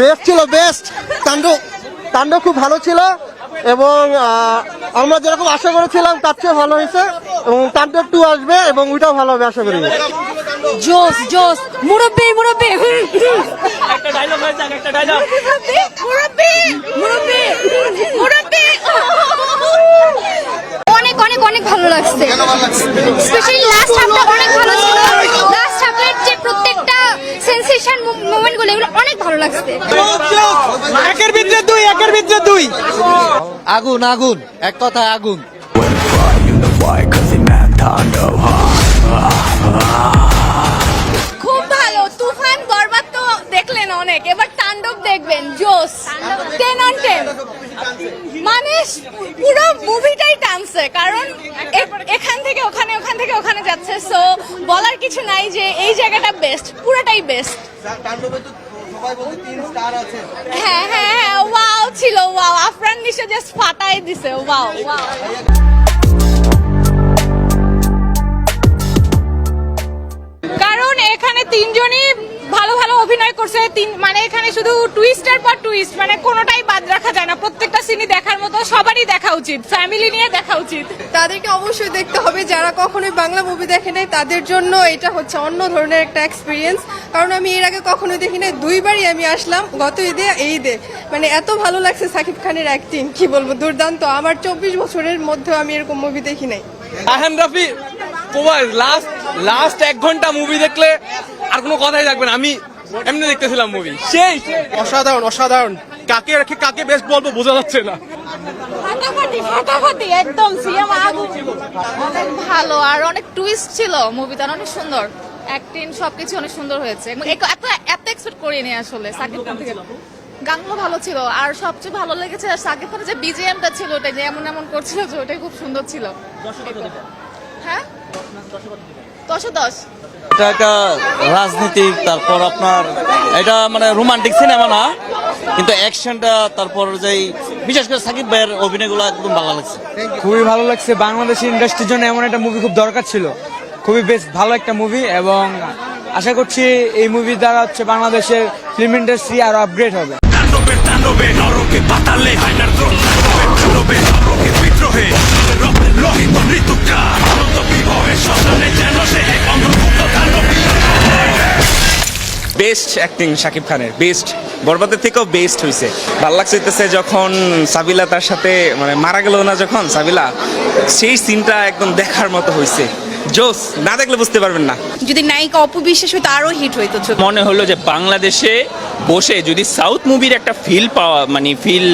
Best ছিল best তাণ্ডব তাণ্ডব খুব ভালো ছিল এবং আমরা যেরকম আশা করেছিলাম তার চেয়ে ভালো হয়েছে এবং তাণ্ডব টু আসবে এবং ওইটাও ভালো হবে আশা করি। জোস জোস। মুরব্বি মুরব্বি। একটা ডায়লগ হয়েছে একটা ডায়লগ মুরব্বি মুরব্বি মুরব্বি অনেক অনেক অনেক ভালো লাগছে। স্পেশালি লাস্ট হাফটা অনেক ভালো ছিল লাস্ট হাফের যে প্রত্যেকটা সেন্সেশন মোমেন্টগুলো এগুলো অনেক ভালো লাগছে। একের ভিতরে দুই একের ভিতরে দুই। আগুন আগুন এক কথা আগুন। খুব ভালো তুফান বরবাদ তো দেখলেন অনেক এবার তাণ্ডব দেখবেন জোস টেন অন টেন মানে পুরো মুভিটাই টানছে কারণ এখান থেকে ওখানে ওখান থেকে ওখানে যাচ্ছে সো বলার কিছু নাই যে এই জায়গাটা বেস্ট পুরোটাই বেস্ট হ্যাঁ হ্যাঁ হ্যাঁ ওয়াও ছিল ওয়াও আফরান নিশা জাস্ট ফাটাই দিছে ওয়াও ওয়াও কারণ এখানে তিনজনই ভালো ভালো অভিনয় করছে তিন মানে এখানে শুধু টুইস্টার পর টুইস্ট মানে কোনোটাই বাদ রাখা যায় না। প্রত্যেকটা সিনই দেখার মতো সবারই দেখা উচিত ফ্যামিলি নিয়ে দেখা উচিত। তাদেরকে অবশ্যই দেখতে হবে যারা কখনোই বাংলা মুভি দেখে নাই তাদের জন্য এটা হচ্ছে অন্য ধরনের একটা এক্সপিরিয়েন্স কারণ আমি এর আগে কখনো দেখি নাই দুইবারই আমি আসলাম গত ঈদে এই ঈদে। মানে এত ভালো লাগছে সাকিব খানের অ্যাক্টিং কি বলব দুর্দান্ত। আমার চব্বিশ বছরের মধ্যে আমি এরকম মুভি দেখি নাই। আহান রাফি তোমার লাস্ট লাস্ট এক ঘণ্টা মুভি দেখলে আর কোনো কথাই থাকবে না। আমি এমনি দেখতেছিলাম মুভি সেই অসাধারণ অসাধারণ। কাকে রেখে কাকে বেস্ট বলব বোঝা যাচ্ছে না। একদম অনেক ভালো আর অনেক টুইস্ট ছিল মুভিটা অনেক সুন্দর। অ্যাক্টিং সবকিছু অনেক সুন্দর হয়েছে। এত এত- এত এক্সপেক্ট করিনি আসলে সাকিব খান থেকে। গানগুলো ভালো ছিল আর সবচেয়ে ভালো লেগেছে সাকিব খানের যে বিজিএমটা ছিল ওটা যে এমন এমন করছিল যে ওটাই খুব সুন্দর ছিল। হ্যাঁ? দশে দশ। এটা একটা রাজনীতিক তারপর আপনার এটা মানে রোমান্টিক সিনেমা না কিন্তু অ্যাকশনটা তারপর যেই বিশেষ করে সাকিব ভাইয়ের অভিনয়গুলো একদম ভালো লাগছে। খুবই ভালো লাগছে। বাংলাদেশ ইন্ডাস্ট্রির জন্য এমন একটা মুভি খুব দরকার ছিল। খুবই বেশ ভালো একটা মুভি এবং আশা করছি এই মুভি দ্বারা হচ্ছে বাংলাদেশের ফিল্ম ইন্ডাস্ট্রি আরও আপগ্রেড হবে। বেস্ট অ্যাক্টিং শাকিব খানের বেস্ট বরবাদের থেকেও বেস্ট হয়েছে ভালো লাগছে হইতেছে যখন সাবিলা তার সাথে মানে মারা গেল না যখন সাবিলা সেই সিনটা একদম দেখার মতো হয়েছে জোস না দেখলে বুঝতে পারবেন না। যদি নায়িকা অপবিশ্বাস হইতো আরও হিট হইতো মনে হলো যে বাংলাদেশে বসে যদি সাউথ মুভির একটা ফিল পাওয়া মানে ফিল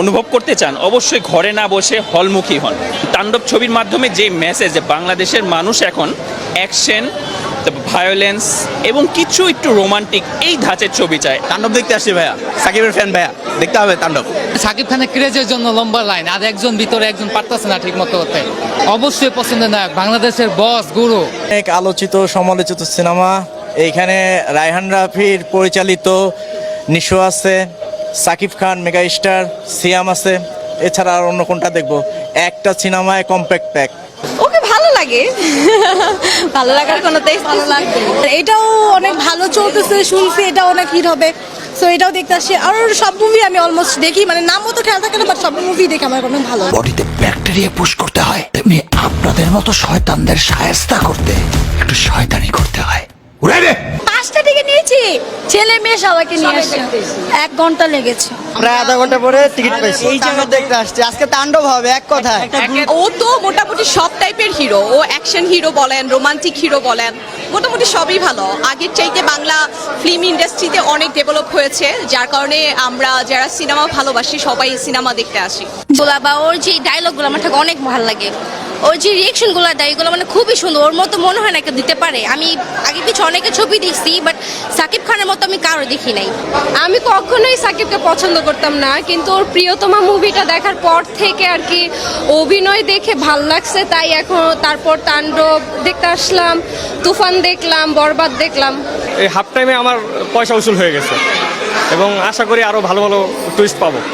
অনুভব করতে চান অবশ্যই ঘরে না বসে হলমুখী হন। তাণ্ডব ছবির মাধ্যমে যে মেসেজ যে বাংলাদেশের মানুষ এখন অ্যাকশন ভায়োলেন্স এবং কিছু একটু রোমান্টিক এই ধাঁচের ছবি চায় তাণ্ডব দেখতে আসছি ভাইয়া। সাকিবের ফ্যান ভাইয়া। দেখতে হবে তাণ্ডব। সাকিব খানের ক্রেজের জন্য লম্বা লাইন আর একজন ভিতরে একজন পারতেছে না ঠিক মতো হতে। অবশ্যই পছন্দের নায়ক বাংলাদেশের বস গুরু অনেক আলোচিত সমালোচিত সিনেমা। এইখানে রায়হান রাফির পরিচালিত নিশো আছে সাকিব খান মেগা স্টার সিয়াম আছে। এছাড়া আর অন্য কোনটা দেখব? একটা সিনেমায় কম্প্যাক্ট প্যাক ওকে ভালো লাগে। ভালো লাগার কোনো ভালো লাগবে। এটাও অনেক ভালো চলতেছে শুনছি এটা অনেক হিট হবে। তো এটাও দেখতে আসছি আর সব মুভি আমি অলমোস্ট দেখি মানে নাম মতো খেয়াল থাকে না বাট সব মুভি দেখে আমার অনেক ভালো বডিতে ব্যাকটেরিয়া পুশ করতে হয় তেমনি আপনাদের মতো শয়তানদের সায়স্তা করতে একটু শয়তানি করতে হয়। উড়ে রে পাঁচটা থেকে নিয়েছি। ছেলে মেয়ে সবাইকে নিয়ে আসছে। এক ঘণ্টা লেগেছে। প্রায় আধা ঘণ্টা পরে টিকিট পাইছি। এই জন্য দেখতে আসছি। আজকে তাণ্ডব হবে এক কথায়। ও তো মোটামুটি সব টাইপের হিরো ও অ্যাকশন হিরো বলেন রোমান্টিক হিরো বলেন। মোটামুটি সবই ভালো। আগের চাইতে বাংলা ফিল্ম ইন্ডাস্ট্রিতে অনেক ডেভেলপ হয়েছে। যার কারণে আমরা যারা সিনেমা ভালোবাসি সবাই সিনেমা দেখতে আসি। গুলা বা ওর যে ডায়লগগুলো আমার অনেক ভালো লাগে। ওর যে রিয়েকশনগুলো দেয় এগুলো মানে খুবই সুন্দর। ওর মতো মনে হয় না কেউ দিতে পারে। আমি আগে কিছু অনেকের ছবি দেখছি বাট সাকিব খানের মতো আমি কারও দেখি নাই। আমি কখনোই সাকিবকে পছন্দ করতাম না কিন্তু ওর প্রিয়তমা মুভিটা দেখার পর থেকে আর কি অভিনয় দেখে ভালো লাগছে তাই এখন তারপর তাণ্ডব দেখতে আসলাম তুফান দেখলাম বরবাদ দেখলাম। এই হাফ টাইমে আমার পয়সা উসুল হয়ে গেছে। এবং আশা করি আরও ভালো ভালো টুইস্ট পাবো।